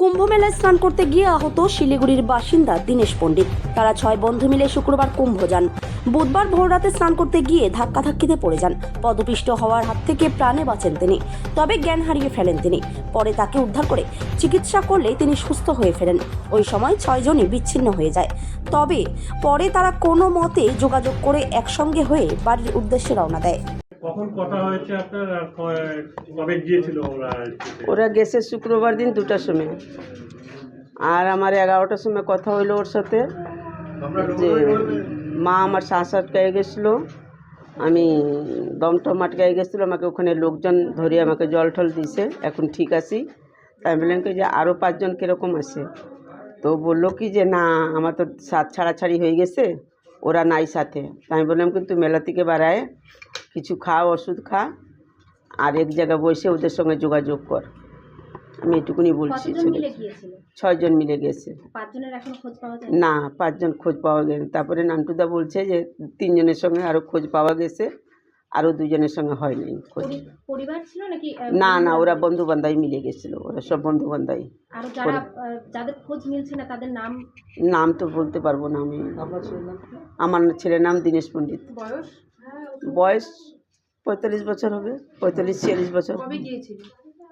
কুম্ভ মেলায় স্নান করতে গিয়ে আহত শিলিগুড়ির বাসিন্দা দীনেশ পণ্ডিত। তারা ছয় বন্ধু মিলে শুক্রবার কুম্ভ যান। বুধবার ভোররাতে স্নান করতে গিয়ে ধাক্কাধাক্কিতে পড়ে যান। পদপিষ্ট হওয়ার হাত থেকে প্রাণে বাঁচেন তিনি, তবে জ্ঞান হারিয়ে ফেলেন তিনি। পরে তাকে উদ্ধার করে চিকিৎসা করলে তিনি সুস্থ হয়ে ফেরেন। ওই সময় ছয়জনই বিচ্ছিন্ন হয়ে যায়। তবে পরে তারা কোনো মতে যোগাযোগ করে একসঙ্গে হয়ে বাড়ির উদ্দেশ্যে রওনা দেয়। কখন কথা হয়েছে আপনার আর কবে গিয়েছিল ওরা ওরা গেছে শুক্রবার দিন দুটার সময়। আর আমার এগারোটার সময় কথা হইল ওর সাথে যে মা আমার শ্বাস আটকায় গেছিল। আমি দমটম আটকায় গেছিল আমাকে ওখানে লোকজন ধরে আমাকে জল টল দিছে এখন ঠিক আছি। তাই আমি বললাম কি যে আরও পাঁচজন কীরকম আছে? তো বলল কি যে না আমার তো সাত ছাড়াছাড়ি হয়ে গেছে ওরা নাই সাথে। তাই আমি বললাম কিন্তু মেলা থেকে বাড়ায় কিছু খা ওষুধ খা আর এক জায়গায় বসে ওদের সঙ্গে যোগাযোগ কর। আমি এটুকুনি বলছি ছয়জন মিলে গেছে। পাঁচজনের এখনও খোঁজ পাওয়া যায়? না পাঁচজন খোঁজ পাওয়া গেছে তারপরে নান্টুদা বলছে যে তিনজনের সঙ্গে আরও খোঁজ পাওয়া গেছে আরও দুজনের সঙ্গে হয়নি খোঁজ। পরিবার ছিল নাকি না না ওরা বন্ধু বান্ধবী মিলে গেছিল ওরা সব বন্ধু বান্ধবী আরও যারা আহ, যাদের খোঁজ মিলছে না তাদের নাম? নাম তো বলতে পারব না আমি। আমার ছেলের নাম দীনেশ পণ্ডিত। বয়স? বয়স পঁয়তাল্লিশ বছর হবে পঁয়তাল্লিশ ছিয়াল্লিশ বছর।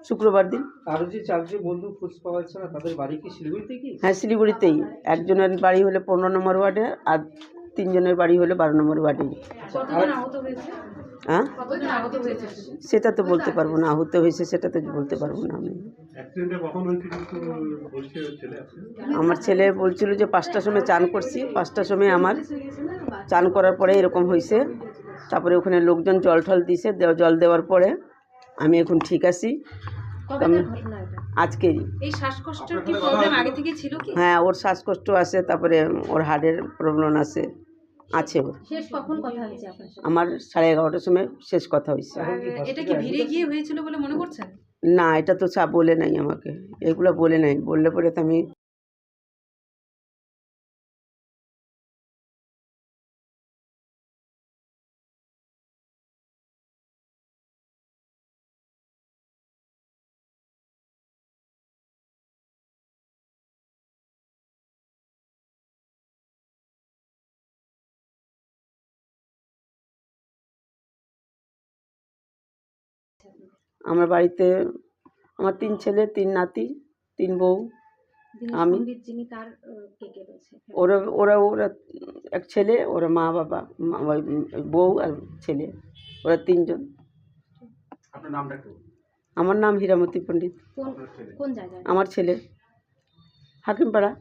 শুক্রবার দিন। আরও যে চারজন বন্ধু খোঁজ পাওয়া যাচ্ছে না তাদের বাড়ি কি শিলিগুড়িতে কি? হ্যাঁ শিলিগুড়িতেই। একজনের বাড়ি হলে পনেরো নম্বর ওয়ার্ডে আর তিনজনের বাড়ি হলে বারো নম্বর ওয়ার্ডে হ্যাঁ? সেটা তো বলতে পারব না আহত হয়েছে সেটা তো বলতে পারব না আমি। আমার ছেলে বলছিল যে পাঁচটার সময় চান করছি পাঁচটার সময় আমার চান করার পরে এরকম হয়েছে। তারপরে ওখানে লোকজন জল টল দিছে জল দেওয়ার পরে আমি এখন ঠিক আছি। আজকেরই হ্যাঁ ওর শ্বাসকষ্ট আছে তারপরে ওর হার্টের প্রবলেম আছে আছে ওর। আমার সাড়ে এগারোটার সময় শেষ কথা হয়েছে। না এটা তো চা বলে নাই আমাকে। এগুলো বলে নাই। বললে পরে তো আমি আমার বাড়িতে আমার তিন ছেলে তিন নাতি তিন বউ আমি- রয়েছে? ওরা ওরা ওরা এক ছেলে ওরা মা বাবা মা- বউ আর ছেলে। ওরা তিনজন। আপনার নামটা একটু আমার নাম হীরামতি পণ্ডিত। কোন কোন জায়গায়? আমার ছেলে। হাকিমপাড়া।